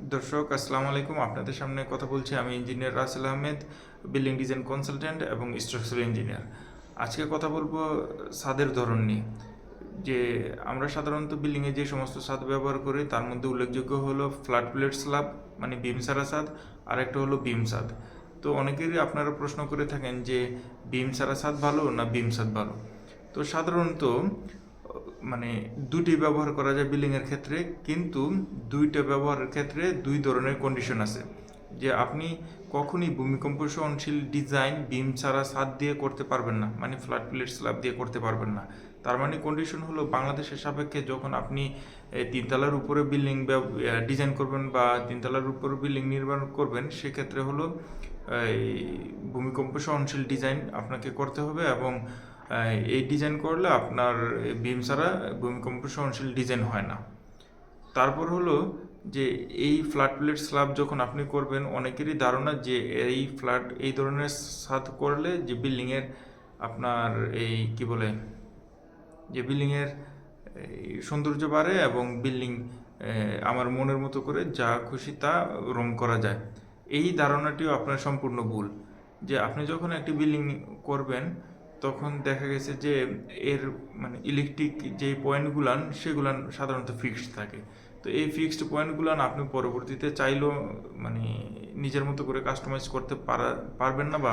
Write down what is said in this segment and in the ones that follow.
দর্শক, আসসালামু আলাইকুম। আপনাদের সামনে কথা বলছি আমি engineer Rasel Ahmed, building design consultant এবং স্ট্রাকচারাল ইঞ্জিনিয়ার। আজকে কথা বলব ছাদের ধরন নিয়ে। যে আমরা সাধারণত বিল্ডিংয়ে যে সমস্ত ছাদ ব্যবহার করি, তার মধ্যে উল্লেখযোগ্য হলো ফ্ল্যাট প্লেট স্ল্যাব মানে বিম সারা ছাদ আর একটা হলো বিম ছাদ। তো অনেকেরই আপনারা প্রশ্ন করে থাকেন যে বিম সারা ছাদ ভালো না বিম ছাদ ভালো? তো সাধারণত মানে দুটি ব্যবহার করা যায় বিল্ডিংয়ের ক্ষেত্রে, কিন্তু দুইটা ব্যবহারের ক্ষেত্রে দুই ধরনের কন্ডিশন আছে। যে আপনি কখনই ভূমিকম্প সহনশীল ডিজাইন বিম ছাড়া ছাদ দিয়ে করতে পারবেন না মানে ফ্ল্যাট প্লেট স্ল্যাব দিয়ে করতে পারবেন না। তার মানে কন্ডিশন হলো বাংলাদেশের সাপেক্ষে যখন আপনি তিনতলার উপরে বিল্ডিং ডিজাইন করবেন বা তিনতলার উপরে বিল্ডিং নির্মাণ করবেন, সেক্ষেত্রে হলো এই ভূমিকম্প সহনশীল ডিজাইন আপনাকে করতে হবে এবং এই ডিজাইন করলে আপনার বিম ছাড়া ভূমিকম্প সহনশীল ডিজাইন হয় না। তারপর হলো যে এই ফ্ল্যাট প্লেট স্ল্যাব যখন আপনি করবেন, অনেকেরই ধারণা যে এই ফ্ল্যাট এই ধরনের ছাদ করলে যে বিল্ডিংয়ের আপনার এই কি বলে, যে বিল্ডিংয়ের সৌন্দর্য বাড়ে এবং বিল্ডিং আমার মনের মতো করে যা খুশি তা রং করা যায়। এই ধারণাটিও আপনার সম্পূর্ণ ভুল। যে আপনি যখন একটি বিল্ডিং করবেন তখন দেখা গেছে যে এর মানে ইলেকট্রিক যে পয়েন্টগুলান সেগুলান সাধারণত ফিক্সড থাকে। তো এই ফিক্সড পয়েন্টগুলান আপনি পরবর্তীতে চাইলেও মানে নিজের মতো করে কাস্টমাইজ করতে পারা, পারবেন না বা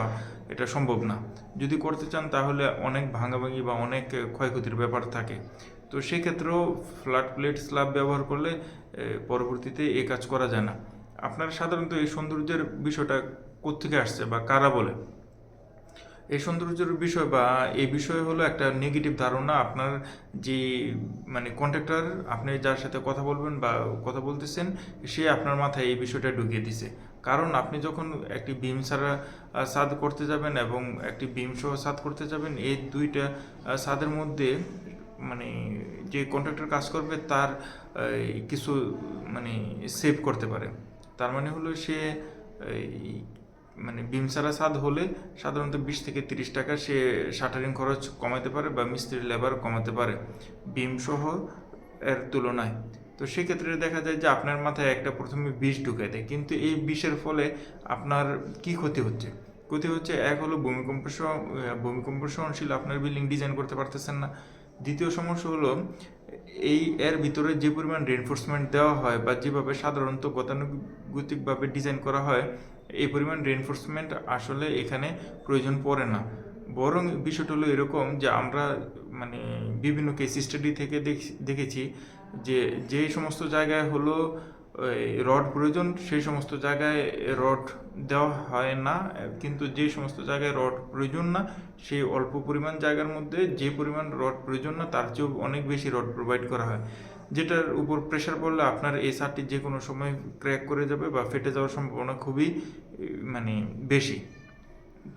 এটা সম্ভব না। যদি করতে চান তাহলে অনেক ভাঙাভাঙি বা অনেক ক্ষয়ক্ষতির ব্যাপার থাকে। তো সেক্ষেত্রেও ফ্ল্যাট প্লেট স্ল্যাব ব্যবহার করলে পরবর্তীতে এ কাজ করা যায় না। আপনার সাধারণত এই সৌন্দর্যের বিষয়টা কোত্থেকে আসছে বা কারা বলে? এই সৌন্দর্যের বিষয় বা এই বিষয় হলো একটা নেগেটিভ ধারণা। আপনার যে মানে কন্ট্রাক্টর আপনি যার সাথে কথা বলবেন বা কথা বলতেছেন, সে আপনার মাথায় এই বিষয়টা ঢুকিয়ে দিছে। কারণ আপনি যখন একটি বিম ছাড়া ছাদ করতে যাবেন এবং একটি বিম সহ ছাদ করতে যাবেন, এই দুইটা ছাদের মধ্যে মানে যে কন্ট্রাক্টর কাজ করবে তার কিছু মানে সেভ করতে পারে। তার মানে হলো সে মানে বিম ছাড়া ছাদ হলে সাধারণত বিশ থেকে তিরিশ টাকা সে শাটারিং খরচ কমাতে পারে বা মিস্ত্রির লেবার কমাতে পারে বিম সহ এর তুলনায়। তো সেক্ষেত্রে দেখা যায় যে আপনার মাথায় একটা প্রথমে বিষ ঢুকে দেয়, কিন্তু এই বিষের ফলে আপনার কি ক্ষতি হচ্ছে? ক্ষতি হচ্ছে, এক হলো ভূমিকম্প ভূমিকম্প সহনশীল আপনার বিল্ডিং ডিজাইন করতে পারতেছেন না। দ্বিতীয় সমস্যা হলো, এই এর ভিতরে যে পরিমাণ রেনফোর্সমেন্ট দেওয়া হয় বা যেভাবে সাধারণত গতানুগতিকভাবে ডিজাইন করা হয়, এই পরিমাণ রেনফোর্সমেন্ট আসলে এখানে প্রয়োজন পড়ে না। বরং বিষয়টা হলো এরকম যে আমরা মানে বিভিন্ন কেস স্টাডি থেকে দেখ- দেখেছি যে যে সমস্ত জায়গায় হলো রড প্রয়োজন, সেই সমস্ত জায়গায় রড দেওয়া হয় না, কিন্তু যে সমস্ত জায়গায় রড প্রয়োজন না, সেই অল্প পরিমাণ জায়গার মধ্যে যে পরিমাণ রড প্রয়োজন না, তার চেয়েও অনেক বেশি রড প্রোভাইড করা হয়। যেটার উপর প্রেশার পড়লে আপনার এই সারটি যে কোনো সময় ক্র্যাক করে যাবে বা ফেটে যাওয়ার সম্ভাবনা খুবই মানে বেশি।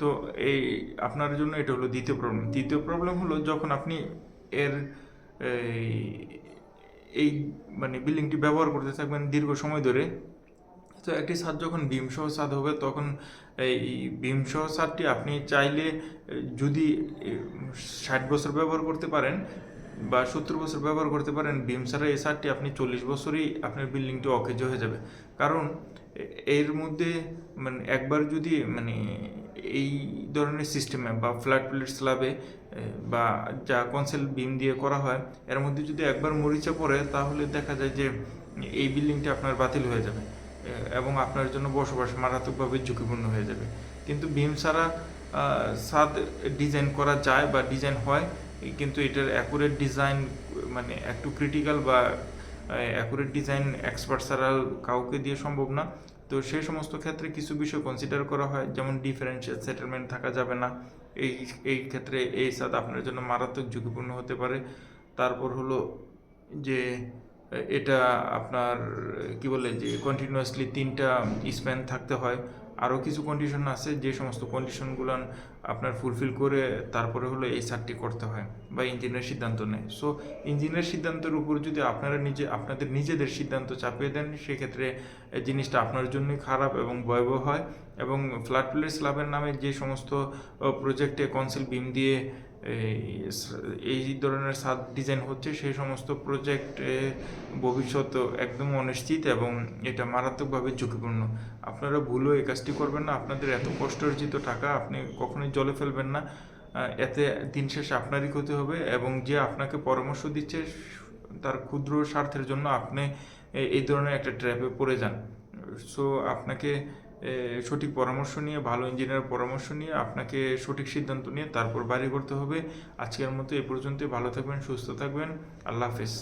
তো এই আপনার জন্য এটা হলো দ্বিতীয় প্রবলেম তৃতীয় প্রবলেম হলো যখন আপনি এর এই মানে বিল্ডিংটি ব্যবহার করতে থাকবেন দীর্ঘ সময় ধরে। তো একটি ছাদ যখন বিমসহ ছাদ হবে, তখন এই বিমসহ ছাদটি আপনি চাইলে যদি ষাট বছর ব্যবহার করতে পারেন বা সত্তর বছর ব্যবহার করতে পারেন বিম ছাড়া এই ছাদটি আপনি চল্লিশ বছরই আপনার বিল্ডিংটি অকেজ হয়ে যাবে। কারণ এর মধ্যে মানে একবার যদি মানে এই ধরনের সিস্টেমে বা ফ্ল্যাট প্লেট স্ল্যাবে বা যা কনসেল বিম দিয়ে করা হয়, এর মধ্যে যদি একবার মরিচা পড়ে, তাহলে দেখা যায় যে এই বিল্ডিংটি আপনার বাতিল হয়ে যাবে এবং আপনার জন্য বসবাস মারাত্মকভাবে ঝুঁকিপূর্ণ হয়ে যাবে। কিন্তু বিম ছাড়া ছাদ ডিজাইন করা যায় বা ডিজাইন হয়, কিন্তু এটার অ্যাকুরেট ডিজাইন মানে একটু ক্রিটিক্যাল বা অ্যাকুরেট ডিজাইন এক্সপার্ট ছাড়া কাউকে দিয়ে সম্ভব না। তো সেই সমস্ত ক্ষেত্রে কিছু বিষয় কনসিডার করা হয়, যেমন ডিফারেন্সিয়াল সেটেলমেন্ট থাকা যাবে না। এই এই ক্ষেত্রে এই সাদ আপনার জন্য মারাত্মক ঝুঁকিপূর্ণ হতে পারে। তারপর হলো যে এটা আপনার, কি বলে যে কন্টিনিউয়াসলি তিনটা স্প্যান থাকতে হয়। আরও কিছু কন্ডিশন আছে, যে সমস্ত কন্ডিশনগুলো আপনার ফুলফিল করে তারপরে হলো এই সারটি করতে হয় বা ইঞ্জিনিয়ার সিদ্ধান্ত নেয়। সো ইঞ্জিনিয়ার সিদ্ধান্তের উপর যদি আপনারা নিজে, আপনাদের নিজেদের সিদ্ধান্ত চাপিয়ে দেন, সেক্ষেত্রে জিনিসটা আপনার জন্যই খারাপ এবং ভয়াবহ হয় এবং ফ্ল্যাট প্লেস ক্লাবের নামে যে সমস্ত প্রজেক্টে কনসিল বিম দিয়ে এই এই ধরনের ছাদ ডিজাইন হচ্ছে, সেই সমস্ত প্রজেক্ট ভবিষ্যৎ একদম অনিশ্চিত এবং এটা মারাত্মকভাবে ঝুঁকিপূর্ণ। আপনারা ভুলও এই কাজটি করবেন না, আপনাদের এত কষ্ট অর্জিত টাকা আপনি কখনোই জলে ফেলবেন না এতে দিন শেষে আপনারই ক্ষতি হবে এবং যে আপনাকে পরামর্শ দিচ্ছে, তার ক্ষুদ্র স্বার্থের জন্য আপনি এই ধরনের একটা ট্র্যাপে পড়ে যান। সো আপনাকে সঠিক পরামর্শ নিয়ে, ভালো ইঞ্জিনিয়ারের পরামর্শ নিয়ে আপনাকে সঠিক সিদ্ধান্ত নিয়ে তারপর বাড়ি করতে হবে। আজকের মতো এ পর্যন্ত ভালো থাকবেন, সুস্থ থাকবেন। আল্লাহ হাফেজ।